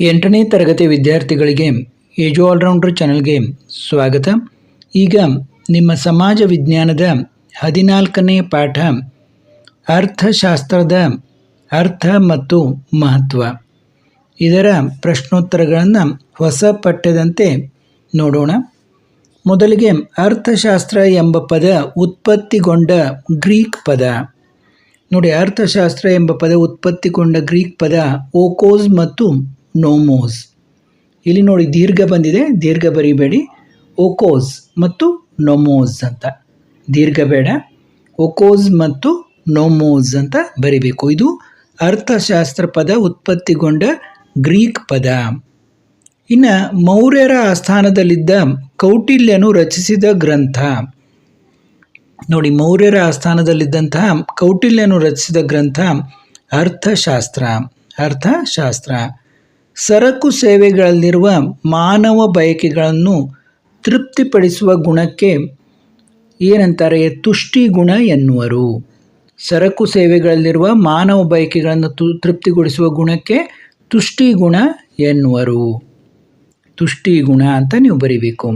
ಎಂಟನೇ ತರಗತಿ ವಿದ್ಯಾರ್ಥಿಗಳಿಗೆ ಏಜು ಆಲ್ರೌಂಡರ್ ಚಾನಲ್ಗೆ ಸ್ವಾಗತ. ಈಗ ನಿಮ್ಮ ಸಮಾಜ ವಿಜ್ಞಾನದ ಹದಿನಾಲ್ಕನೇ ಪಾಠ, ಅರ್ಥಶಾಸ್ತ್ರದ ಅರ್ಥ ಮತ್ತು ಮಹತ್ವ. ಇದರ ಪ್ರಶ್ನೋತ್ತರಗಳನ್ನು ಹೊಸ ಪಠ್ಯದಂತೆ ನೋಡೋಣ. ಮೊದಲಿಗೆ ಅರ್ಥಶಾಸ್ತ್ರ ಎಂಬ ಪದ ಉತ್ಪತ್ತಿಗೊಂಡ ಗ್ರೀಕ್ ಪದ. ನೋಡಿ, ಅರ್ಥಶಾಸ್ತ್ರ ಎಂಬ ಪದ ಉತ್ಪತ್ತಿಗೊಂಡ ಗ್ರೀಕ್ ಪದ ಓಕೋಸ್ ಮತ್ತು ನೋಮೋಸ್ ಇಲ್ಲಿ ನೋಡಿ ದೀರ್ಘ ಬಂದಿದೆ, ದೀರ್ಘ ಬರಿಬೇಡಿ. ಓಕೋಸ್ ಮತ್ತು ನೋಮೋಸ್ ಅಂತ. ದೀರ್ಘ ಬೇಡ. ಒಕೋಸ್ ಮತ್ತು ನೋಮೋಸ್ ಅಂತ ಬರಿಬೇಕು. ಇದು ಅರ್ಥಶಾಸ್ತ್ರ ಪದ ಉತ್ಪತ್ತಿಗೊಂಡ ಗ್ರೀಕ್ ಪದ. ಇನ್ನು ಮೌರ್ಯರ ಆಸ್ಥಾನದಲ್ಲಿದ್ದ ಕೌಟಿಲ್ಯನು ರಚಿಸಿದ ಗ್ರಂಥ. ನೋಡಿ, ಮೌರ್ಯರ ಆಸ್ಥಾನದಲ್ಲಿದ್ದಂತಹ ಕೌಟಿಲ್ಯನು ರಚಿಸಿದ ಗ್ರಂಥ ಅರ್ಥಶಾಸ್ತ್ರ. ಅರ್ಥಶಾಸ್ತ್ರ. ಸರಕು ಸೇವೆಗಳಲ್ಲಿರುವ ಮಾನವ ಬಯಕೆಗಳನ್ನು ತೃಪ್ತಿಪಡಿಸುವ ಗುಣಕ್ಕೆ ಏನಂತಾರೆ? ತುಷ್ಟಿ ಗುಣ ಎನ್ನುವರು. ಸರಕು ಸೇವೆಗಳಲ್ಲಿರುವ ಮಾನವ ಬಯಕೆಗಳನ್ನು ತು, ತೃಪ್ತಿಗೊಳಿಸುವ ಗುಣಕ್ಕೆ ತುಷ್ಟಿ ಗುಣ ಎನ್ನುವರು. ತುಷ್ಟಿ ಗುಣ ಅಂತ ನೀವು ಬರಿಬೇಕು.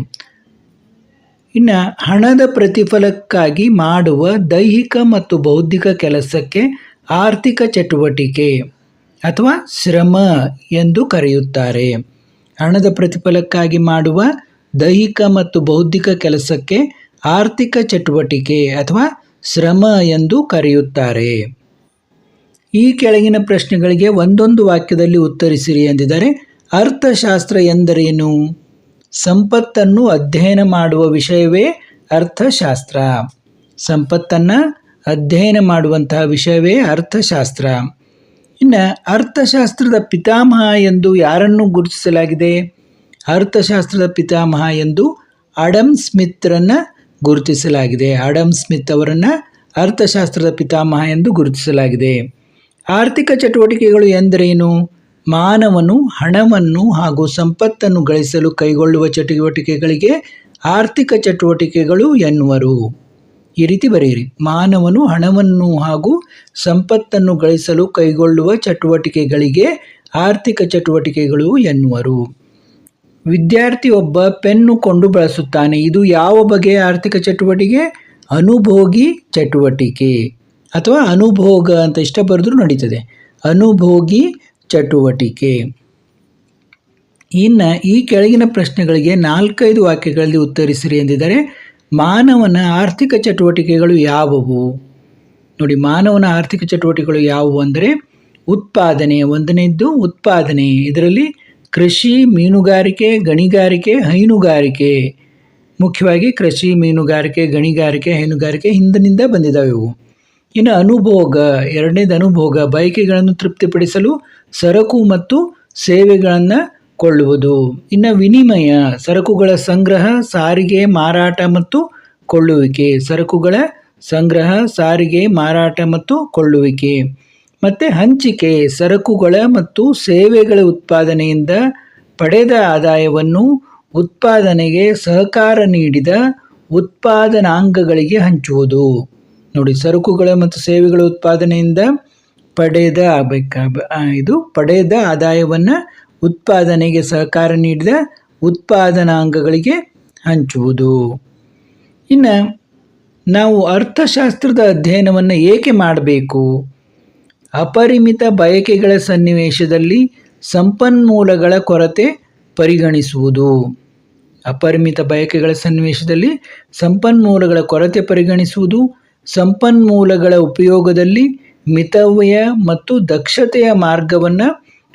ಇನ್ನು ಹಣದ ಪ್ರತಿಫಲಕ್ಕಾಗಿ ಮಾಡುವ ದೈಹಿಕ ಮತ್ತು ಬೌದ್ಧಿಕ ಕೆಲಸಕ್ಕೆ ಆರ್ಥಿಕ ಚಟುವಟಿಕೆ. ಅಥವಾ ಶ್ರಮ ಎಂದು ಕರೆಯುತ್ತಾರೆ. ಹಣದ ಪ್ರತಿಫಲಕ್ಕಾಗಿ ಮಾಡುವ ದೈಹಿಕ ಮತ್ತು ಬೌದ್ಧಿಕ ಕೆಲಸಕ್ಕೆ ಆರ್ಥಿಕ ಚಟುವಟಿಕೆ ಅಥವಾ ಶ್ರಮ ಎಂದು ಕರೆಯುತ್ತಾರೆ. ಈ ಕೆಳಗಿನ ಪ್ರಶ್ನೆಗಳಿಗೆ ಒಂದೊಂದು ವಾಕ್ಯದಲ್ಲಿ ಉತ್ತರಿಸಿರಿ ಎಂದಿದ್ದಾರೆ, ಅರ್ಥಶಾಸ್ತ್ರ ಎಂದರೇನು? ಸಂಪತ್ತನ್ನು ಅಧ್ಯಯನ ಮಾಡುವ ವಿಷಯವೇ ಅರ್ಥಶಾಸ್ತ್ರ. ಸಂಪತ್ತನ್ನು ಅಧ್ಯಯನ ಮಾಡುವಂತಹ ವಿಷಯವೇ ಅರ್ಥಶಾಸ್ತ್ರ. ಇನ್ನು ಅರ್ಥಶಾಸ್ತ್ರದ ಪಿತಾಮಹ ಎಂದು ಯಾರನ್ನು ಗುರುತಿಸಲಾಗಿದೆ? ಅರ್ಥಶಾಸ್ತ್ರದ ಪಿತಾಮಹ ಎಂದು ಅಡಮ್ ಸ್ಮಿತ್ರನ್ನು ಗುರುತಿಸಲಾಗಿದೆ. ಅಡಮ್ ಸ್ಮಿತ್ ಅವರನ್ನು ಅರ್ಥಶಾಸ್ತ್ರದ ಪಿತಾಮಹ ಎಂದು ಗುರುತಿಸಲಾಗಿದೆ. ಆರ್ಥಿಕ ಚಟುವಟಿಕೆಗಳು ಎಂದರೇನು? ಮಾನವನು ಹಣವನ್ನು ಹಾಗೂ ಸಂಪತ್ತನ್ನು ಗಳಿಸಲು ಕೈಗೊಳ್ಳುವ ಚಟುವಟಿಕೆಗಳಿಗೆ ಆರ್ಥಿಕ ಚಟುವಟಿಕೆಗಳು ಎನ್ನುವರು. ಈ ರೀತಿ ಬರೆಯಿರಿ. ಮಾನವನು ಹಣವನ್ನು ಹಾಗೂ ಸಂಪತ್ತನ್ನು ಗಳಿಸಲು ಕೈಗೊಳ್ಳುವ ಚಟುವಟಿಕೆಗಳಿಗೆ ಆರ್ಥಿಕ ಚಟುವಟಿಕೆಗಳು ಎನ್ನುವರು. ವಿದ್ಯಾರ್ಥಿ ಒಬ್ಬ ಪೆನ್ನು ಕೊಂಡು ಬಳಸುತ್ತಾನೆ. ಇದು ಯಾವ ಬಗೆಯ ಆರ್ಥಿಕ ಚಟುವಟಿಕೆ? ಅನುಭೋಗಿ ಚಟುವಟಿಕೆ. ಅಥವಾ ಅನುಭೋಗ ಅಂತ ಇಷ್ಟ ಬರೆದ್ರೂ ನಡೀತದೆ. ಅನುಭೋಗಿ ಚಟುವಟಿಕೆ. ಇನ್ನು ಈ ಕೆಳಗಿನ ಪ್ರಶ್ನೆಗಳಿಗೆ ನಾಲ್ಕೈದು ವಾಕ್ಯಗಳಲ್ಲಿ ಉತ್ತರಿಸಿರಿ ಎಂದಿದ್ದಾರೆ ಮಾನವನ ಆರ್ಥಿಕ ಚಟುವಟಿಕೆಗಳು ಯಾವುವು? ನೋಡಿ, ಮಾನವನ ಆರ್ಥಿಕ ಚಟುವಟಿಕೆಗಳು ಯಾವುವು ಅಂದರೆ ಉತ್ಪಾದನೆ, ಒಂದನೇದ್ದು ಉತ್ಪಾದನೆ. ಇದರಲ್ಲಿ ಕೃಷಿ, ಮೀನುಗಾರಿಕೆ, ಗಣಿಗಾರಿಕೆ, ಹೈನುಗಾರಿಕೆ. ಮುಖ್ಯವಾಗಿ ಕೃಷಿ, ಮೀನುಗಾರಿಕೆ, ಗಣಿಗಾರಿಕೆ, ಹೈನುಗಾರಿಕೆ ಹಿಂದಿನಿಂದ ಬಂದಿದ್ದಾವೆ ಇವು. ಇನ್ನು ಅನುಭೋಗ, ಎರಡನೇದು ಅನುಭೋಗ, ಬಯಕೆಗಳನ್ನು ತೃಪ್ತಿಪಡಿಸಲು ಸರಕು ಮತ್ತು ಸೇವೆಗಳನ್ನು ಕೊಳ್ಳುವುದು. ಇನ್ನು ವಿನಿಮಯ, ಸರಕುಗಳ ಸಂಗ್ರಹ, ಸಾರಿಗೆ, ಮಾರಾಟ ಮತ್ತು ಕೊಳ್ಳುವಿಕೆ. ಸರಕುಗಳ ಸಂಗ್ರಹ, ಸಾರಿಗೆ, ಮಾರಾಟ ಮತ್ತು ಕೊಳ್ಳುವಿಕೆ. ಮತ್ತು ಹಂಚಿಕೆ, ಸರಕುಗಳ ಮತ್ತು ಸೇವೆಗಳ ಉತ್ಪಾದನೆಯಿಂದ ಪಡೆದ ಆದಾಯವನ್ನು ಉತ್ಪಾದನೆಗೆ ಸಹಕಾರ ನೀಡಿದ ಉತ್ಪಾದನಾಂಗಗಳಿಗೆ ಹಂಚುವುದು. ನೋಡಿ, ಸರಕುಗಳ ಮತ್ತು ಸೇವೆಗಳ ಉತ್ಪಾದನೆಯಿಂದ ಪಡೆದ ಇದು ಪಡೆದ ಆದಾಯವನ್ನು ಉತ್ಪಾದನೆಗೆ ಸಹಕಾರ ನೀಡಿದ ಉತ್ಪಾದನಾಂಗಗಳಿಗೆ ಹಂಚುವುದು. ಇನ್ನು ನಾವು ಅರ್ಥಶಾಸ್ತ್ರದ ಅಧ್ಯಯನವನ್ನು ಏಕೆ ಮಾಡಬೇಕು? ಅಪರಿಮಿತ ಬಯಕೆಗಳ ಸನ್ನಿವೇಶದಲ್ಲಿ ಸಂಪನ್ಮೂಲಗಳ ಕೊರತೆ ಪರಿಗಣಿಸುವುದು. ಅಪರಿಮಿತ ಬಯಕೆಗಳ ಸನ್ನಿವೇಶದಲ್ಲಿ ಸಂಪನ್ಮೂಲಗಳ ಕೊರತೆ ಪರಿಗಣಿಸುವುದು, ಸಂಪನ್ಮೂಲಗಳ ಉಪಯೋಗದಲ್ಲಿ ಮಿತವ್ಯಯ ಮತ್ತು ದಕ್ಷತೆಯ ಮಾರ್ಗವನ್ನು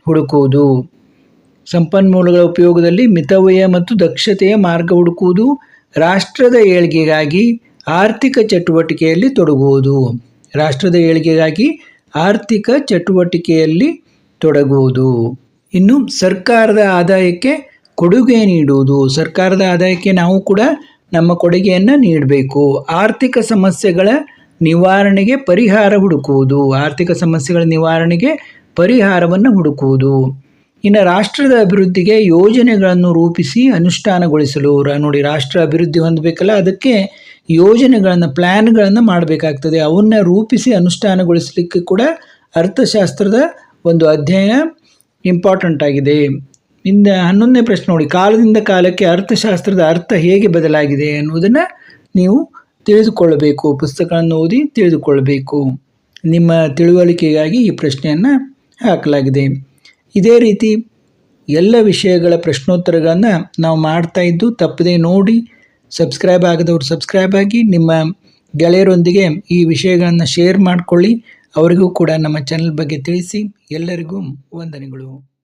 ಹುಡುಕುವುದು. ಸಂಪನ್ಮೂಲಗಳ ಉಪಯೋಗದಲ್ಲಿ ಮಿತವ್ಯಯ ಮತ್ತು ದಕ್ಷತೆಯ ಮಾರ್ಗ ಹುಡುಕುವುದು ರಾಷ್ಟ್ರದ ಏಳಿಗೆಗಾಗಿ ಆರ್ಥಿಕ ಚಟುವಟಿಕೆಯಲ್ಲಿ ತೊಡಗುವುದು. ರಾಷ್ಟ್ರದ ಏಳಿಗೆಗಾಗಿ ಆರ್ಥಿಕ ಚಟುವಟಿಕೆಯಲ್ಲಿ ತೊಡಗುವುದು. ಇನ್ನು ಸರ್ಕಾರದ ಆದಾಯಕ್ಕೆ ಕೊಡುಗೆ ನೀಡುವುದು. ಸರ್ಕಾರದ ಆದಾಯಕ್ಕೆ ನಾವು ಕೂಡ ನಮ್ಮ ಕೊಡುಗೆಯನ್ನು ನೀಡಬೇಕು. ಆರ್ಥಿಕ ಸಮಸ್ಯೆಗಳ ನಿವಾರಣೆಗೆ ಪರಿಹಾರ ಹುಡುಕುವುದು. ಆರ್ಥಿಕ ಸಮಸ್ಯೆಗಳ ನಿವಾರಣೆಗೆ ಪರಿಹಾರವನ್ನು ಹುಡುಕುವುದು. ಇನ್ನು ರಾಷ್ಟ್ರದ ಅಭಿವೃದ್ಧಿಗೆ ಯೋಜನೆಗಳನ್ನು ರೂಪಿಸಿ ಅನುಷ್ಠಾನಗೊಳಿಸಲು ನೋಡಿ ರಾಷ್ಟ್ರ ಅಭಿವೃದ್ಧಿ ಹೊಂದಬೇಕಲ್ಲ, ಅದಕ್ಕೆ ಯೋಜನೆಗಳನ್ನು ಪ್ಲ್ಯಾನ್ಗಳನ್ನು ಮಾಡಬೇಕಾಗ್ತದೆ. ಅವನ್ನ ರೂಪಿಸಿ ಅನುಷ್ಠಾನಗೊಳಿಸಲಿಕ್ಕೆ ಕೂಡ ಅರ್ಥಶಾಸ್ತ್ರದ ಒಂದು ಅಧ್ಯಯನ ಇಂಪಾರ್ಟೆಂಟ್ ಆಗಿದೆ. ಇಂದ ಹನ್ನೊಂದನೇ ಪ್ರಶ್ನೆ ನೋಡಿ, ಕಾಲದಿಂದ ಕಾಲಕ್ಕೆ ಅರ್ಥಶಾಸ್ತ್ರದ ಅರ್ಥ ಹೇಗೆ ಬದಲಾಗಿದೆ ಎನ್ನುವುದನ್ನು ನೀವು ತಿಳಿದುಕೊಳ್ಳಬೇಕು. ಪುಸ್ತಕಗಳನ್ನು ಓದಿ ತಿಳಿದುಕೊಳ್ಳಬೇಕು. ನಿಮ್ಮ ತಿಳುವಳಿಕೆಗಾಗಿ ಈ ಪ್ರಶ್ನೆಯನ್ನು ಹಾಕಲಾಗಿದೆ. ಇದೇ ರೀತಿ ಎಲ್ಲ ವಿಷಯಗಳ ಪ್ರಶ್ನೋತ್ತರಗಳನ್ನು ನಾವು ಮಾಡ್ತಾ ಇದ್ದು ತಪ್ಪದೆ ನೋಡಿ ಸಬ್ಸ್ಕ್ರೈಬ್ ಆಗದವರು ಸಬ್ಸ್ಕ್ರೈಬ್ ಆಗಿ ನಿಮ್ಮ ಗೆಳೆಯರೊಂದಿಗೆ ಈ ವಿಷಯಗಳನ್ನು ಶೇರ್ ಮಾಡಿಕೊಳ್ಳಿ. ಅವರಿಗೂ ಕೂಡ ನಮ್ಮ ಚಾನಲ್ ಬಗ್ಗೆ ತಿಳಿಸಿ. ಎಲ್ಲರಿಗೂ ವಂದನೆಗಳು.